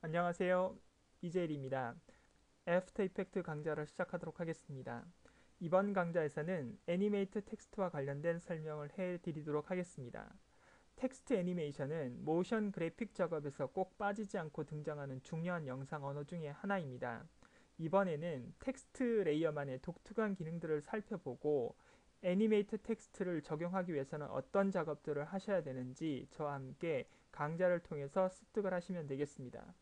안녕하세요. 이재일입니다. 애프터 이펙트 강좌를 시작하도록 하겠습니다. 이번 강좌에서는 애니메이트 텍스트와 관련된 설명을 해드리도록 하겠습니다. 텍스트 애니메이션은 모션 그래픽 작업에서 꼭 빠지지 않고 등장하는 중요한 영상 언어 중의 하나입니다. 이번에는 텍스트 레이어만의 독특한 기능들을 살펴보고 애니메이트 텍스트를 적용하기 위해서는 어떤 작업들을 하셔야 되는지 저와 함께 강좌를 통해서 습득을 하시면 되겠습니다.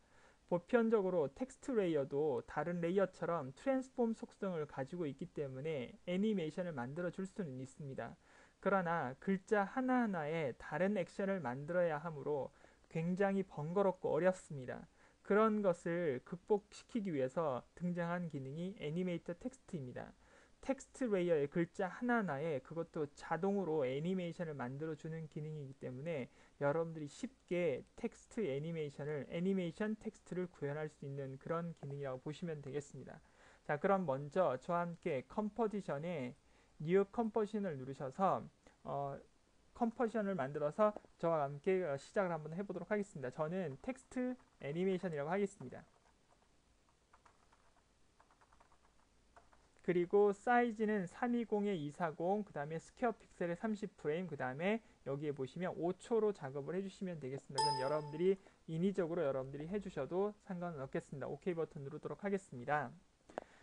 보편적으로 텍스트 레이어도 다른 레이어처럼 트랜스폼 속성을 가지고 있기 때문에 애니메이션을 만들어 줄 수는 있습니다. 그러나 글자 하나하나에 다른 액션을 만들어야 하므로 굉장히 번거롭고 어렵습니다. 그런 것을 극복시키기 위해서 등장한 기능이 애니메이터 텍스트입니다. 텍스트 레이어의 글자 하나하나에 그것도 자동으로 애니메이션을 만들어주는 기능이기 때문에 여러분들이 쉽게 텍스트 애니메이션을 애니메이션 텍스트를 구현할 수 있는 그런 기능이라고 보시면 되겠습니다. 자 그럼 먼저 저와 함께 컴포지션에 뉴 컴포지션을 누르셔서 어, 컴포지션을 만들어서 저와 함께 시작을 한번 해보도록 하겠습니다. 저는 텍스트 애니메이션이라고 하겠습니다. 그리고 사이즈는 320에 240, 그 다음에 스퀘어 픽셀에 30프레임, 그 다음에 여기에 보시면 5초로 작업을 해주시면 되겠습니다. 그럼 여러분들이 인위적으로 여러분들이 해주셔도 상관은 없겠습니다. OK 버튼 누르도록 하겠습니다.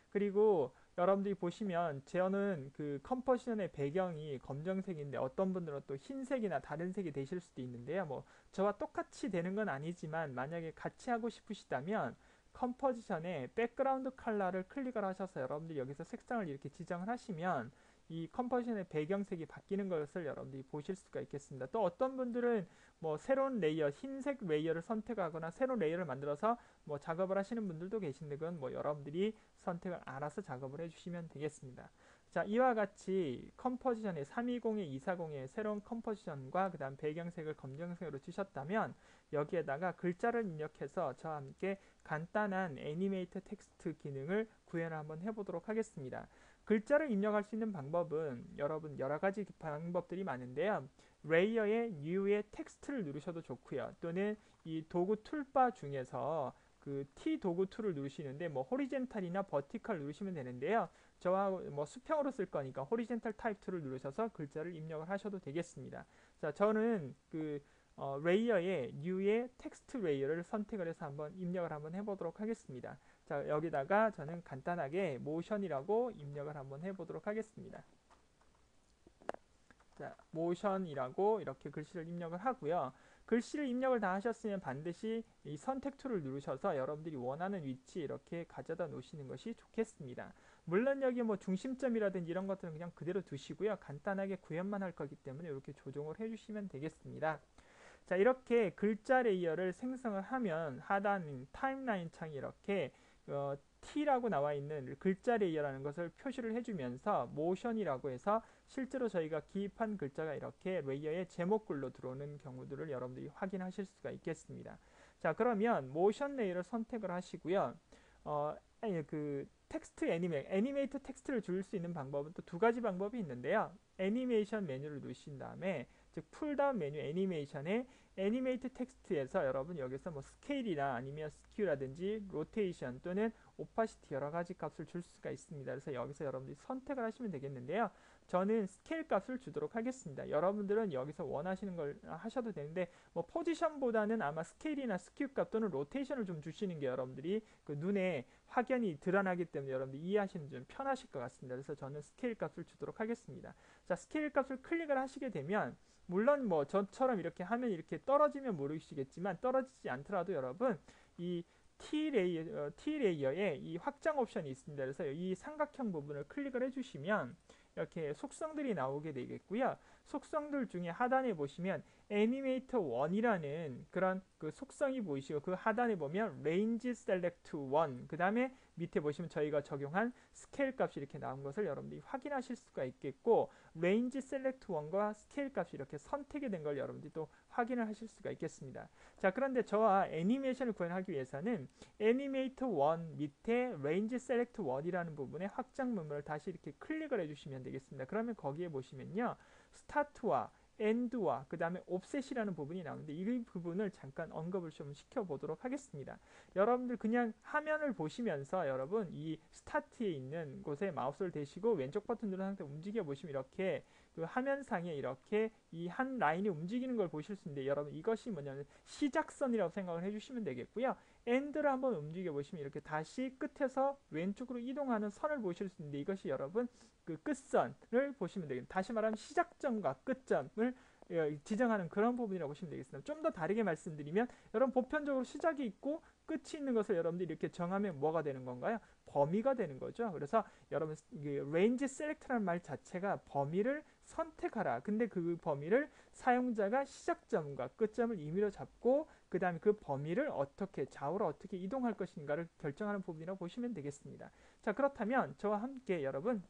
그리고 여러분들이 보시면 저는 그 컴포지션의 배경이 검정색인데 어떤 분들은 또 흰색이나 다른 색이 되실 수도 있는데요. 뭐 저와 똑같이 되는 건 아니지만 만약에 같이 하고 싶으시다면 컴포지션에 백그라운드 컬러를 클릭을 하셔서 여러분들이 여기서 색상을 이렇게 지정을 하시면 이 컴포지션의 배경색이 바뀌는 것을 여러분들이 보실 수가 있겠습니다. 또 어떤 분들은 뭐 새로운 레이어, 흰색 레이어를 선택하거나 새로운 레이어를 만들어서 뭐 작업을 하시는 분들도 계신데 그건 뭐 여러분들이 선택을 알아서 작업을 해주시면 되겠습니다. 자 이와 같이 컴포지션의 320에 240의 새로운 컴포지션과 그 다음 배경색을 검정색으로 주셨다면 여기에다가 글자를 입력해서 저와 함께 간단한 애니메이트 텍스트 기능을 구현을 한번 해보도록 하겠습니다. 글자를 입력할 수 있는 방법은 여러분 여러가지 방법들이 많은데요. 레이어의 New의 텍스트를 누르셔도 좋고요. 또는 이 도구 툴바 중에서 그 T 도구 툴을 누르시는데 뭐 호리젠탈이나 버티컬 누르시면 되는데요. 저와 뭐 수평으로 쓸 거니까 호리젠탈 타입 툴을 누르셔서 글자를 입력을 하셔도 되겠습니다. 자, 저는 그 어, 레이어의 New의 텍스트 레이어를 선택을 해서 한번 입력을 한번 해보도록 하겠습니다. 자, 여기다가 저는 간단하게 모션이라고 입력을 한번 해보도록 하겠습니다. 자, 모션이라고 이렇게 글씨를 입력을 하고요. 글씨를 입력을 다 하셨으면 반드시 이 선택 툴을 누르셔서 여러분들이 원하는 위치 이렇게 가져다 놓으시는 것이 좋겠습니다. 물론 여기 뭐 중심점이라든지 이런 것들은 그냥 그대로 두시고요. 간단하게 구현만 할 거기 때문에 이렇게 조정을 해주시면 되겠습니다. 자 이렇게 글자 레이어를 생성을 하면 하단 타임라인 창이 이렇게 어, T라고 나와 있는 글자 레이어라는 것을 표시를 해주면서 모션이라고 해서 실제로 저희가 기입한 글자가 이렇게 레이어의 제목글로 들어오는 경우들을 여러분들이 확인하실 수가 있겠습니다. 자 그러면 모션 레이어를 선택을 하시고요. 어, 그 텍스트 애니메 애니메이트 텍스트를 줄 수 있는 방법은 또 두 가지 방법이 있는데요. 애니메이션 메뉴를 누르신 다음에 즉 풀다운 메뉴 애니메이션에 애니메이트 텍스트에서 여러분 여기서 뭐 스케일이나 아니면 스큐라든지 로테이션 또는 오파시티 여러 가지 값을 줄 수가 있습니다. 그래서 여기서 여러분들이 선택을 하시면 되겠는데요. 저는 스케일 값을 주도록 하겠습니다. 여러분들은 여기서 원하시는 걸 하셔도 되는데 뭐 포지션보다는 아마 스케일이나 스큐 값 또는 로테이션을 좀 주시는 게 여러분들이 그 눈에 확연히 드러나기 때문에 여러분들이 이해하시는 좀 편하실 것 같습니다. 그래서 저는 스케일 값을 주도록 하겠습니다. 자, 스케일 값을 클릭을 하시게 되면 물론 뭐 저처럼 이렇게 하면 이렇게 떨어지면 모르시겠지만 떨어지지 않더라도 여러분 이 T 레이어, T 레이어에 이 확장 옵션이 있습니다. 그래서 이 삼각형 부분을 클릭을 해주시면 이렇게 속성들이 나오게 되겠고요. 속성들 중에 하단에 보시면 애니메이터 1이라는 그런 그 속성이 보이시고 그 하단에 보면 range select 1, 그 다음에 밑에 보시면 저희가 적용한 스케일 값이 이렇게 나온 것을 여러분들이 확인하실 수가 있겠고 range select 1과 스케일 값이 이렇게 선택이 된 걸 여러분들이 또 확인을 하실 수가 있겠습니다. 자 그런데 저와 애니메이션을 구현하기 위해서는 애니메이터 1 밑에 range select 1이라는 부분에 확장 문물을 다시 이렇게 클릭을 해주시면 되겠습니다. 그러면 거기에 보시면요. 스타트와 end와 그 다음에 offset이라는 부분이 나오는데 이 부분을 잠깐 언급을 좀 시켜보도록 하겠습니다. 여러분들 그냥 화면을 보시면서 여러분 이 스타트에 있는 곳에 마우스를 대시고 왼쪽 버튼 누른 상태 움직여 보시면 이렇게 그 화면상에 이렇게 이 한 라인이 움직이는 걸 보실 수 있는데 여러분 이것이 뭐냐면 시작선이라고 생각을 해주시면 되겠고요. 엔드를 한번 움직여 보시면 이렇게 다시 끝에서 왼쪽으로 이동하는 선을 보실 수 있는데 이것이 여러분 그 끝선을 보시면 되겠습니다. 다시 말하면 시작점과 끝점을 예, 지정하는 그런 부분이라고 보시면 되겠습니다. 좀 더 다르게 말씀드리면 여러분 보편적으로 시작이 있고 끝이 있는 것을 여러분들이 이렇게 정하면 뭐가 되는 건가요? 범위가 되는 거죠. 그래서 여러분 range select라는 말 자체가 범위를 선택하라. 근데 그 범위를 사용자가 시작점과 끝점을 임의로 잡고 그 다음에 그 범위를 어떻게 좌우로 어떻게 이동할 것인가를 결정하는 부분이라고 보시면 되겠습니다. 자 그렇다면 저와 함께 여러분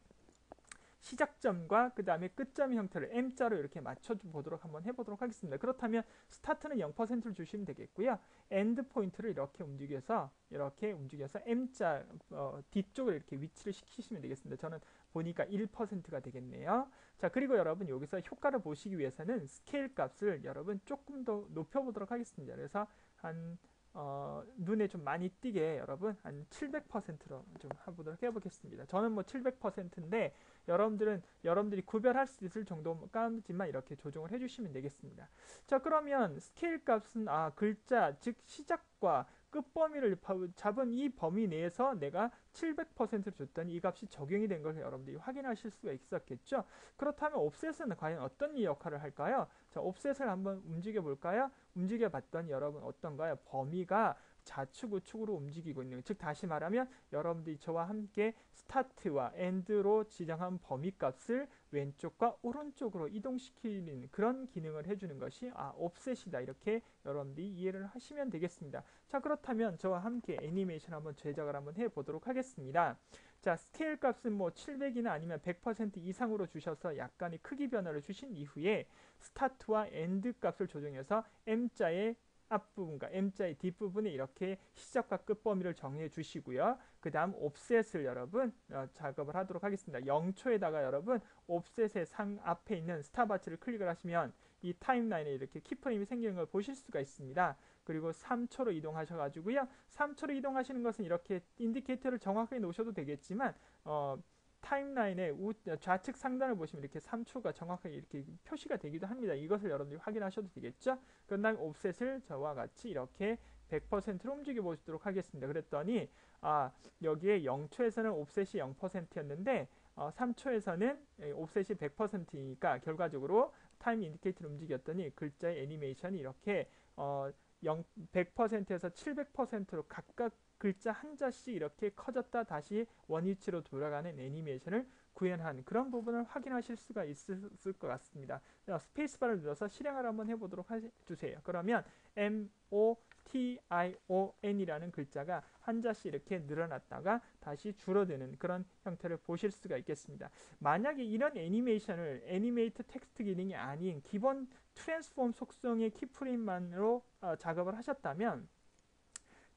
시작점과 그 다음에 끝점 형태를 M자로 이렇게 맞춰보도록 한번 해보도록 하겠습니다. 그렇다면 스타트는 0%를 주시면 되겠고요. 엔드 포인트를 이렇게 움직여서 이렇게 움직여서 M자 어, 뒤쪽을 이렇게 위치를 시키시면 되겠습니다. 저는 보니까 1%가 되겠네요. 자 그리고 여러분 여기서 효과를 보시기 위해서는 스케일 값을 여러분 조금 더 높여보도록 하겠습니다. 그래서 한 어, 눈에 좀 많이 띄게 여러분 한 700%로 좀 해보도록 해보겠습니다. 저는 뭐 700%인데 여러분들은 여러분들이 구별할 수 있을 정도까지만 이렇게 조정을 해주시면 되겠습니다. 자 그러면 스케일 값은 아 글자 즉 시작과 끝범위를 잡은 이 범위 내에서 내가 700%를 줬더니 이 값이 적용이 된 것을 여러분들이 확인하실 수가 있었겠죠. 그렇다면 옵셋은 과연 어떤 역할을 할까요? 자, 옵셋을 한번 움직여 볼까요? 움직여 봤더니 여러분 어떤가요? 범위가 좌측 우측으로 움직이고 있는 즉 다시 말하면 여러분들이 저와 함께 스타트와 엔드로 지정한 범위 값을 왼쪽과 오른쪽으로 이동시키는 그런 기능을 해주는 것이 아 옵셋이다. 이렇게 여러분들이 이해를 하시면 되겠습니다. 자 그렇다면 저와 함께 애니메이션 한번 제작을 한번 해보도록 하겠습니다. 자 스케일 값은 뭐 700이나 아니면 100% 이상으로 주셔서 약간의 크기 변화를 주신 이후에 스타트와 엔드 값을 조정해서 M자의 앞부분과 M자의 뒷부분에 이렇게 시작과 끝 범위를 정해 주시고요. 그 다음 옵셋을 여러분 어, 작업을 하도록 하겠습니다. 0초에다가 여러분 옵셋의 상 앞에 있는 스타바츠를 클릭을 하시면 이 타임라인에 이렇게 키프레임이 생기는 걸 보실 수가 있습니다. 그리고 3초로 이동하셔가지고요. 3초로 이동하시는 것은 이렇게 인디케이터를 정확하게 놓으셔도 되겠지만 어, 타임라인의 우, 좌측 상단을 보시면 이렇게 3초가 정확하게 이렇게 표시가 되기도 합니다. 이것을 여러분들이 확인하셔도 되겠죠. 그 다음 옵셋을 저와 같이 이렇게 100%로 움직여 보시도록 하겠습니다. 그랬더니 아 여기에 0초에서는 옵셋이 0%였는데 어, 3초에서는 옵셋이 100%이니까 결과적으로 타임 인디케이터를 움직였더니 글자의 애니메이션이 이렇게 어, 0, 100%에서 700%로 각각 글자 한자씩 이렇게 커졌다 다시 원위치로 돌아가는 애니메이션을 구현한 그런 부분을 확인하실 수가 있을 것 같습니다. 스페이스바를 눌러서 실행을 한번 해보도록 해주세요. 그러면 M, O, T, I, O, N이라는 글자가 한자씩 이렇게 늘어났다가 다시 줄어드는 그런 형태를 보실 수가 있겠습니다. 만약에 이런 애니메이션을 애니메이트 텍스트 기능이 아닌 기본 트랜스폼 속성의 키프레임만으로 어, 작업을 하셨다면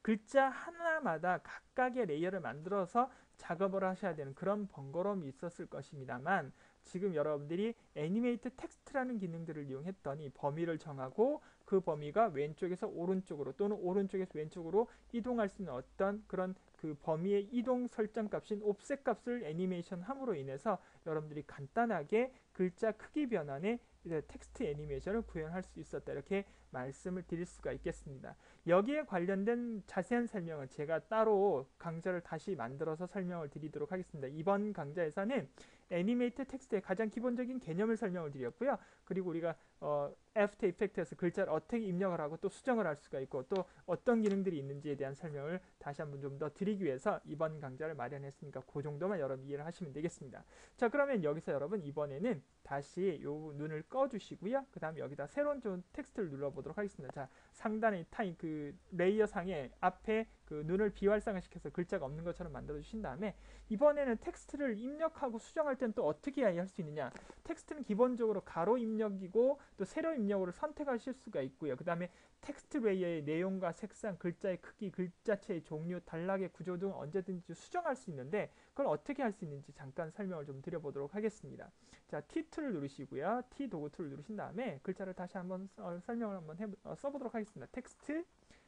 글자 하나마다 각각의 레이어를 만들어서 작업을 하셔야 되는 그런 번거로움이 있었을 것입니다만 지금 여러분들이 애니메이트 텍스트라는 기능들을 이용했더니 범위를 정하고 그 범위가 왼쪽에서 오른쪽으로 또는 오른쪽에서 왼쪽으로 이동할 수 있는 어떤 그런 그 범위의 이동 설정 값인 옵셋 값을 애니메이션 함으로 인해서 여러분들이 간단하게 글자 크기 변환의 텍스트 애니메이션을 구현할 수 있었다 이렇게 말씀을 드릴 수가 있겠습니다. 여기에 관련된 자세한 설명은 제가 따로 강좌를 다시 만들어서 설명을 드리도록 하겠습니다. 이번 강좌에서는 애니메이트 텍스트의 가장 기본적인 개념을 설명을 드렸고요. 그리고 우리가 어, 애프터 이펙트에서 글자를 어떻게 입력을 하고 또 수정을 할 수가 있고 또 어떤 기능들이 있는지에 대한 설명을 다시 한번 좀 더 드리기 위해서 이번 강좌를 마련했으니까 그 정도만 여러분 이해를 하시면 되겠습니다. 자 그러면 여기서 여러분 이번에는 다시 요 눈을 꺼주시고요. 그 다음 여기다 새로운 좀 텍스트를 눌러보도록 하겠습니다. 자 상단의 타임 그 레이어 상에 앞에 그 눈을 비활성화 시켜서 글자가 없는 것처럼 만들어 주신 다음에 이번에는 텍스트를 입력하고 수정할 때는 또 어떻게 할 수 있느냐 텍스트는 기본적으로 가로 입력 이고 또 세로 입력으로 선택하실 수가 있고요 그 다음에 텍스트 레이어의 내용과 색상, 글자의 크기, 글자체의 종류, 단락의 구조 등 언제든지 수정할 수 있는데 그걸 어떻게 할 수 있는지 잠깐 설명을 좀 드려보도록 하겠습니다. 자, T2를 누르시고요. T 도구 툴을 누르신 다음에 글자를 다시 한번 어, 설명을 한번 해, 어, 써보도록 하겠습니다. 텍스트,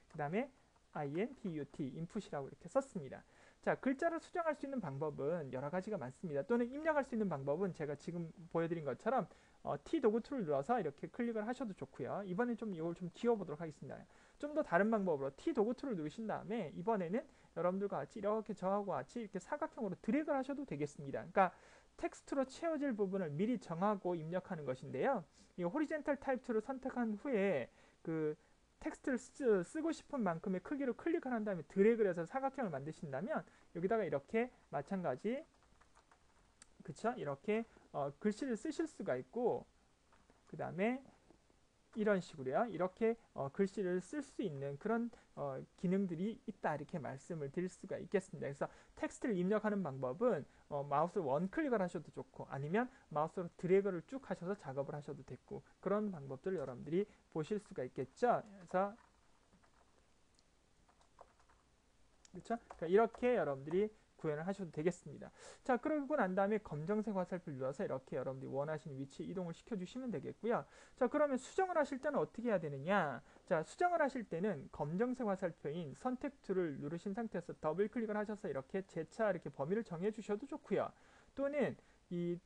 그 다음에 input, input이라고 이렇게 썼습니다. 자, 글자를 수정할 수 있는 방법은 여러 가지가 많습니다. 또는 입력할 수 있는 방법은 제가 지금 보여드린 것처럼 어, T 도구 툴을 눌러서 이렇게 클릭을 하셔도 좋고요. 이번엔 좀 이걸 좀 지워보도록 하겠습니다. 좀 더 다른 방법으로 T 도구 툴을 누르신 다음에 이번에는 여러분들과 같이 이렇게 저하고 같이 이렇게 사각형으로 드래그를 하셔도 되겠습니다. 그러니까 텍스트로 채워질 부분을 미리 정하고 입력하는 것인데요. 이 호리젠탈 타입 툴을 선택한 후에 그 텍스트를 쓰, 고 싶은 만큼의 크기로 클릭을 한 다음에 드래그를 해서 사각형을 만드신다면 여기다가 이렇게 마찬가지 그쵸? 이렇게 어, 글씨를 쓰실 수가 있고 그 다음에 이런 식으로요. 이렇게 어, 글씨를 쓸 수 있는 그런 어, 기능들이 있다 이렇게 말씀을 드릴 수가 있겠습니다. 그래서 텍스트를 입력하는 방법은 어, 마우스 원클릭을 하셔도 좋고 아니면 마우스로 드래그를 쭉 하셔서 작업을 하셔도 됐고 그런 방법들을 여러분들이 보실 수가 있겠죠. 그래서 그렇죠? 그러니까 이렇게 여러분들이 구현을 하셔도 되겠습니다. 자, 그러고 난 다음에 검정색 화살표 눌러서 이렇게 여러분들이 원하시는 위치에 이동을 시켜주시면 되겠고요. 자, 그러면 수정을 하실 때는 어떻게 해야 되느냐? 자, 수정을 하실 때는 검정색 화살표인 선택 툴을 누르신 상태에서 더블 클릭을 하셔서 이렇게 재차 이렇게 범위를 정해 주셔도 좋고요. 또는 이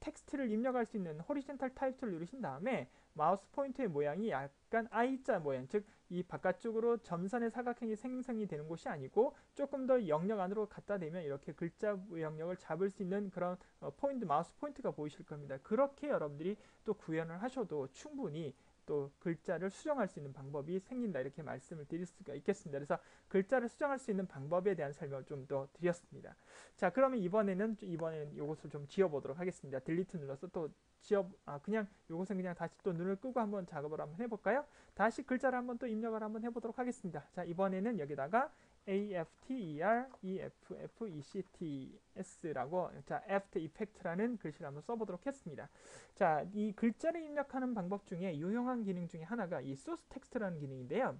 텍스트를 입력할 수 있는 호리젠탈 타입 툴을 누르신 다음에 마우스 포인터의 모양이 약간 I자 모양, 즉 이 바깥쪽으로 점선의 사각형이 생성이 되는 곳이 아니고 조금 더 영역 안으로 갖다 대면 이렇게 글자 영역을 잡을 수 있는 그런 어, 포인트, 마우스 포인트가 보이실 겁니다. 그렇게 여러분들이 또 구현을 하셔도 충분히 또 글자를 수정할 수 있는 방법이 생긴다 이렇게 말씀을 드릴 수가 있겠습니다. 그래서 글자를 수정할 수 있는 방법에 대한 설명을 좀 더 드렸습니다. 자 그러면 이번에는 이번에는 이것을 좀 지워보도록 하겠습니다. 딜리트 눌러서 또 지워 아 그냥 이것은 그냥 다시 또 눈을 끄고 한번 작업을 한번 해볼까요? 다시 글자를 한번 또 입력을 한번 해보도록 하겠습니다. 자 이번에는 여기다가 after, eff, ects라고 자, after effect라는 글씨를 한번 써보도록 하겠습니다 자, 이 글자를 입력하는 방법 중에 유용한 기능 중에 하나가 이 소스 텍스트라는 기능인데요.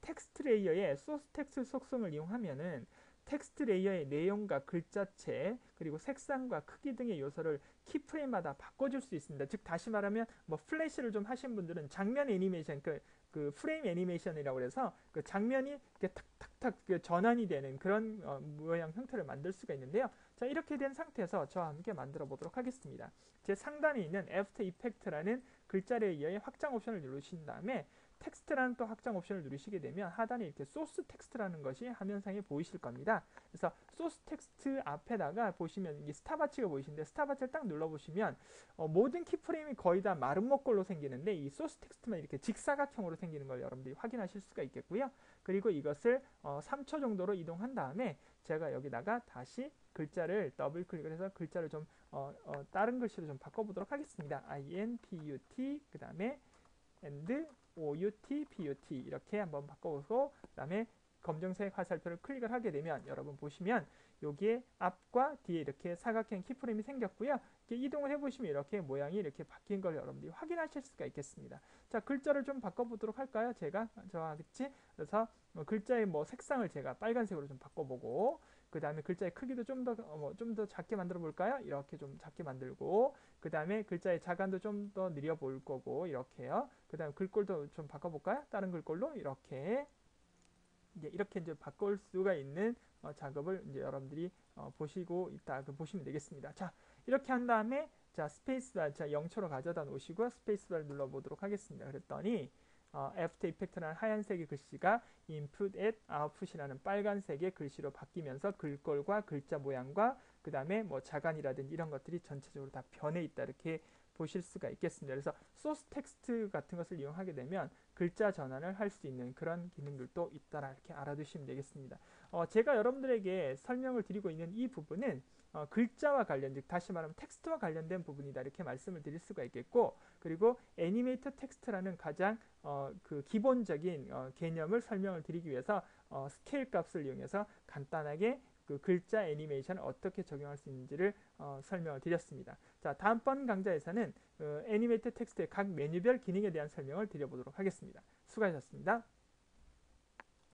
텍스트 레이어의 소스 텍스트 속성을 이용하면은 텍스트 레이어의 내용과 글자체 그리고 색상과 크기 등의 요소를 키프레임마다 바꿔줄 수 있습니다. 즉 다시 말하면 뭐 플래시를 좀 하신 분들은 장면 애니메이션 그, 그 프레임 애니메이션이라고 해서 그 장면이 이렇게 탁탁탁 그 전환이 되는 그런 어, 모양 형태를 만들 수가 있는데요. 자 이렇게 된 상태에서 저와 함께 만들어 보도록 하겠습니다. 제 상단에 있는 After Effect라는 글자 레이어의 확장 옵션을 누르신 다음에 텍스트라는 또 확장 옵션을 누르시게 되면 하단에 이렇게 소스 텍스트라는 것이 화면상에 보이실 겁니다. 그래서 소스 텍스트 앞에다가 보시면 이 스타바치가 보이시는데 스타바치를 딱 눌러보시면 어, 모든 키프레임이 거의 다 목걸로 생기는데 이 소스 텍스트만 이렇게 직사각형으로 생기는 걸 여러분들이 확인하실 수가 있겠고요. 그리고 이것을 어, 3초 정도로 이동한 다음에 제가 여기다가 다시 글자를 더블 클릭을 해서 글자를 좀 어, 어, 다른 글씨로 좀 바꿔보도록 하겠습니다. INPUT 그 다음에 and OUT, PUT 이렇게 한번 바꿔서 그 다음에 검정색 화살표를 클릭을 하게 되면 여러분 보시면 여기에 앞과 뒤에 이렇게 사각형 키프레임이 생겼고요. 이동을 해보시면 이렇게 모양이 이렇게 바뀐 걸 여러분들이 확인하실 수가 있겠습니다. 자 글자를 좀 바꿔보도록 할까요? 제가 저와 같이 그래서 뭐 글자의 뭐 색상을 제가 빨간색으로 좀 바꿔보고 그 다음에 글자의 크기도 좀 더 좀더 어, 뭐 작게 만들어 볼까요? 이렇게 좀 작게 만들고 그 다음에 글자의 자간도 좀 더 느려 보일 거고 이렇게요. 그 다음에 글꼴도 좀 바꿔볼까요? 다른 글꼴로 이렇게 이제 이렇게 이제 바꿀 수가 있는 어, 작업을 이제 여러분들이 어, 보시고 있다 그 보시면 되겠습니다. 자 이렇게 한 다음에 자 스페이스바 자 0초로 가져다 놓으시고 스페이스바를 눌러보도록 하겠습니다. 그랬더니 어, 애프터 이펙트라는 하얀색의 글씨가 input at output이라는 빨간색의 글씨로 바뀌면서 글꼴과 글자 모양과 그 다음에 뭐 자간이라든지 이런 것들이 전체적으로 다 변해 있다 이렇게 보실 수가 있겠습니다. 그래서 소스 텍스트 같은 것을 이용하게 되면 글자 전환을 할 수 있는 그런 기능들도 있다라 이렇게 알아두시면 되겠습니다. 어, 제가 여러분들에게 설명을 드리고 있는 이 부분은 어, 글자와 관련, 즉 다시 말하면 텍스트와 관련된 부분이다 이렇게 말씀을 드릴 수가 있겠고 그리고 애니메이터 텍스트라는 가장 어, 그 기본적인 어, 개념을 설명을 드리기 위해서 어, 스케일 값을 이용해서 간단하게 그 글자 애니메이션을 어떻게 적용할 수 있는지를 어, 설명을 드렸습니다. 자, 다음번 강좌에서는 어, 애니메이트 텍스트의 각 메뉴별 기능에 대한 설명을 드려보도록 하겠습니다. 수고하셨습니다.